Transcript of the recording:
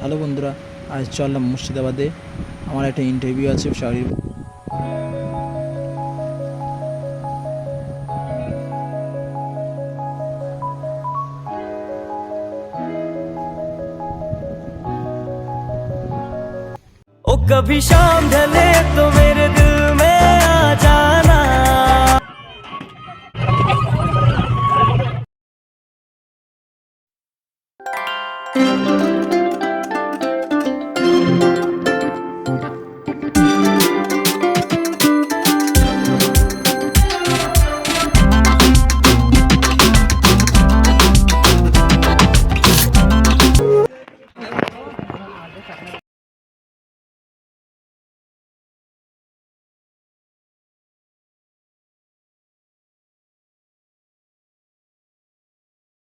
Hello বন্ধুরা, আজ চললাম মুর্শিদাবাদে। আমার একটা ইন্টারভিউ আছে শাড়ির ओ कभी शाम ढले तो मेरे